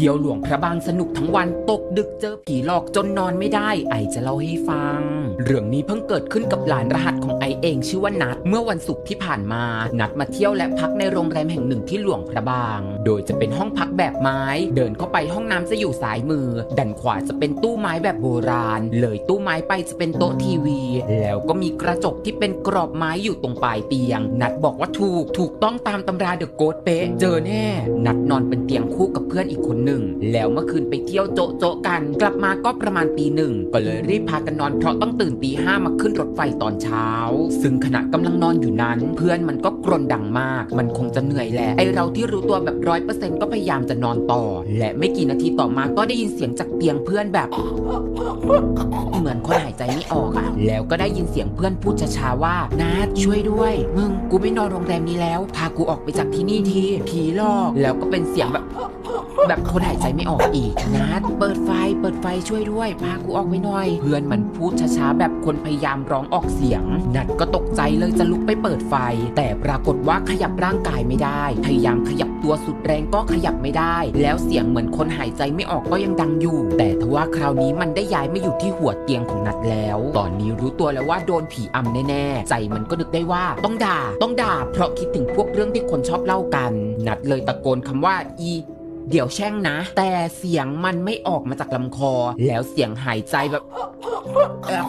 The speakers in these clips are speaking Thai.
ที่ยวหลวงพระบางสนุกทั้งวันตกดึกเจอผีหลอกจนนอนไม่ได้ ไอจะเล่าให้ฟัง เรื่องนี้เพิ่งเกิดขึ้นกับหลานรหัสของไอเองชื่อว่านัดเมื่อวันศุกร์ที่ผ่านมา นัดมาเที่ยวและพักในโรงแรมแห่งหนึ่งที่หลวงพระบาง โดยจะเป็นห้องพักแบบไม้ เดินเข้าไปห้องน้ำจะอยู่ซ้ายมือดันขวาจะเป็นตู้ไม้แบบโบราณ เลยตู้ไม้ไปจะเป็นโต๊ะทีวี แล้วก็มีกระจกที่เป็นกรอบไม้อยู่ตรงปลายเตียง นัดบอกว่าถูกถูกต้องตามตำราเดอะโกดเป๊ะเจอแน่ นัดนอนเป็นเตียงคู่กับเพื่อนอีกคนนึงหนึ่งแล้วเมื่อคืนไปเที่ยวโจ๊ะโจ๊ะกัน กลับมาก็ประมาณตีหนึ่งก็เลยรีบพากันนอนเพราะต้องตื่นตีห้ามาขึ้นรถไฟตอนเช้า ซึ่งขณะกำลังนอนอยู่นั้น เพื่อนมันก็กรนดังมาก มันคงจะเหนื่อยแหละไอเราที่รู้ตัวแบบร้อยเปอร์เซ็นต์ก็พยายามจะนอนต่อ และไม่กี่นาทีต่อมาก็ได้ยินเสียงจากเตียงเพื่อนแบบ เหมือนคนหายใจไม่ออกอะแล้วก็ได้ยินเสียงเพื่อนพูดช้าๆว่านัดช่วยด้วย มึงกูไม่นอนโรงแรมนี้แล้ว พากูออกไปจากที่นี่ทีผีหลอกแล้วก็เป็นเสียงแบบแบบคนหายใจไม่ออกอีกนัดเปิดไฟเปิดไฟช่วยด้วย พากูออกไปหน่อย เพื่อนมันพูดช้าๆแบบคนพยายามร้องออกเสียง นัดก็ตกใจเลยจะลุกไปเปิดไฟ แต่ปรากฏว่าขยับร่างกายไม่ได้ พยายามขยับตัวสุดแรงก็ขยับไม่ได้ แล้วเสียงเหมือนคนหายใจไม่ออกก็ยังดังอยู่ แต่ทว่าคราวนี้มันได้ย้ายมาอยู่ที่หัวเตียงของนัดแล้ว ตอนนี้รู้ตัวแล้วว่าโดนผีอำแน่ๆ ใจมันก็นึกได้ว่าต้องด่า ต้องด่า เพราะคิดถึงพวกเรื่องที่คนชอบเล่ากัน นัดเลยตะโกนคำว่าอี เดี๋ยวแช่งนะ แต่เสียงมันไม่ออกมาจากลำคอ แล้วเสียงหายใจแบบ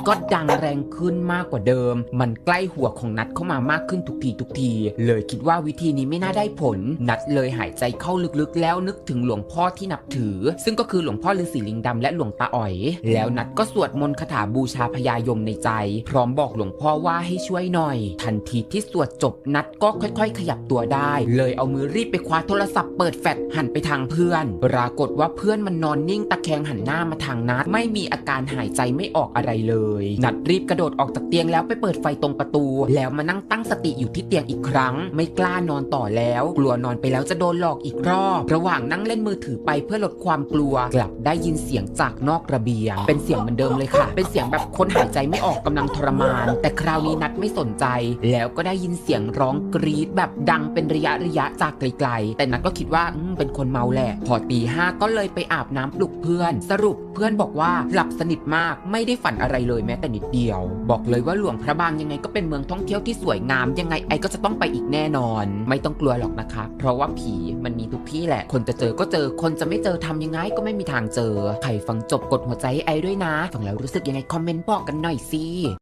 ก็ดังแรงขึ้นมากกว่าเดิม มันใกล้หัวของนัดเข้ามามากขึ้นทุกทีทุกที เลยคิดว่าวิธีนี้ไม่น่าได้ผล นัดเลยหายใจเข้าลึกๆ แล้วนึกถึงหลวงพ่อที่นับถือ ซึ่งก็คือหลวงพ่อฤาษีลิงดำและหลวงตาอ๋อย แล้วนัดก็สวดมนต์คาถาบูชาพญายมในใจ พร้อมบอกหลวงพ่อว่าให้ช่วยหน่อย ทันทีที่สวดจบนัดก็ค่อย ๆ ขยับตัวได้ เลยเอามือรีบไปคว้าโทรศัพท์เปิดแฟลชหันไปทางเพื่อน ปรากฏว่าเพื่อนมันนอนนิ่งตะแคงหันหน้ามาทางนัด ไม่มีอาการหายใจไม่ออกอะไรเลย นัดรีบกระโดดออกจากเตียงแล้วไปเปิดไฟตรงประตู แล้วมานั่งตั้งสติอยู่ที่เตียงอีกครั้ง ไม่กล้านอนต่อแล้ว กลัวนอนไปแล้วจะโดนหลอกอีกรอบ ระหว่างนั่งเล่นมือถือไปเพื่อลดความกลัว กลับได้ยินเสียงจากนอกระเบียง เป็นเสียงเหมือนเดิมเลยค่ะ เป็นเสียงแบบคนหายใจไม่ออกกำลังทรมาน แต่คราวนี้นัดไม่สนใจ แล้วก็ได้ยินเสียงร้องกรีดแบบดังเป็นระยะระยะจากไกลๆ แต่นัดก็คิดว่าเป็นคนเมาแหละ พอตีห้าก็เลยไปอาบน้ำปลุกเพื่อน สรุปเพื่อนบอกว่าหลับสนิทมากไม่ได้ฝันอะไรเลยแม้แต่นิดเดียว บอกเลยว่าหลวงพระบางยังไงก็เป็นเมืองท่องเที่ยวที่สวยงาม ยังไงไอก็จะต้องไปอีกแน่นอน ไม่ต้องกลัวหรอกนะคะ เพราะว่าผีมันมีทุกที่แหละ คนจะเจอก็เจอคนจะไม่เจอทำยังไงก็ไม่มีทางเจอใครฟังจบกดหัวใจให้ไอด้วยนะฟังแล้วรู้สึกยังไงคอมเมนต์บอกกันหน่อยสิ